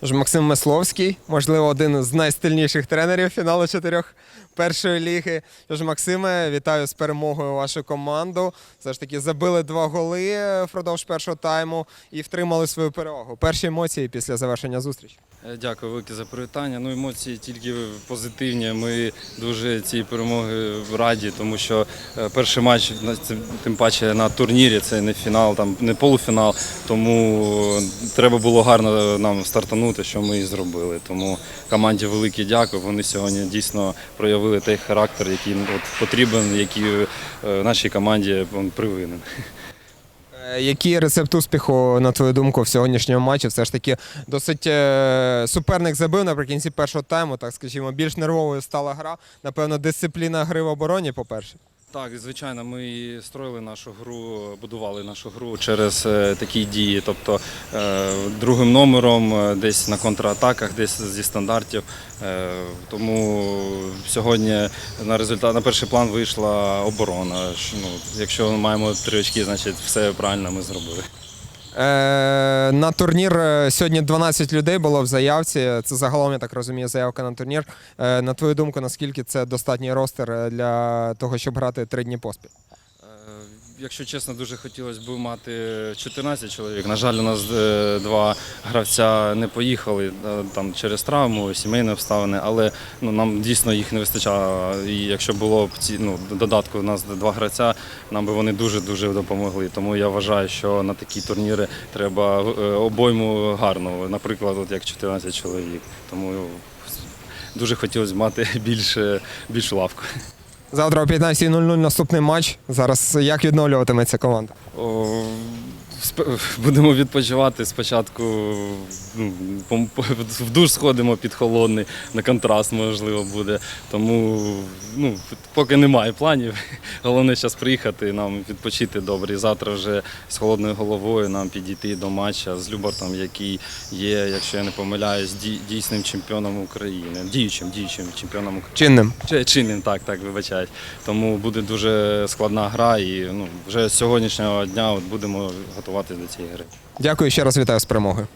Тож Максим Месловський, можливо, один з найстильніших тренерів фіналу чотирьох першої ліги. Тож, Максиме, вітаю з перемогою вашу команду. Все ж таки забили два голи е, впродовж першого тайму і втримали свою перевагу. Перші емоції після завершення зустрічі. Е, Дякую велике за привітання. Ну, емоції тільки позитивні. Ми дуже цієї перемоги раді, тому що е, перший матч, тим паче на турнірі, це не фінал, там не полуфінал. Тому треба було гарно нам стартанути, що ми і зробили. Тому команді велике дякую. Вони сьогодні дійсно проявили той характер, який от, потрібен, який е, нашій команді привинен. Е, Який рецепт успіху, на твою думку, в сьогоднішньому матчі? Все ж таки досить е, суперник забив наприкінці першого тайму, так скажімо, більш нервовою стала гра. Напевно, дисципліна гри в обороні, по-перше. Так, звичайно, ми і строїли нашу гру, будували нашу гру через е, такі дії. Тобто е, другим номером е, десь на контратаках, десь зі стандартів. Тому сьогодні на результат на перший план вийшла оборона. Ну, якщо ми маємо три очки, значить все правильно ми зробили. Е, на турнір е, сьогодні 12 людей було в заявці. Це загалом, я так розумію, заявка на турнір. Е, на твою думку, наскільки це достатній ростер е, для того, щоб грати три дні поспіль? Якщо чесно, дуже хотілося б мати 14 чоловік. На жаль, у нас е, два гравця не поїхали е, там через травму, сімейні обставини, але ну, нам дійсно їх не вистачало. І якщо було б ці ну, додатку у нас два гравця, нам би вони дуже дуже допомогли. Тому я вважаю, що на такі турніри треба е, обойму гарну, наприклад, от як 14 чоловік. Тому дуже хотілося б мати більше, більшу лавку. Завтра о 15.00 наступний матч. Зараз як відновлюватиметься команда? О, Будемо відпочивати спочатку. ну, В душ сходимо під холодний, на контраст можливо буде. Тому ну, поки немає планів. Головне зараз приїхати, нам відпочити добре. І завтра вже з холодною головою нам підійти до матча з Любартом, який є, якщо я не помиляюсь, дій- дійсним чемпіоном України, діючим, діючим чемпіоном України. Чинним. Чи- Чинним, так, так, вибачаюсь. Тому буде дуже складна гра і ну, вже з сьогоднішнього дня от будемо готуватися до цієї гри. Дякую ще раз вітаю з перемогою.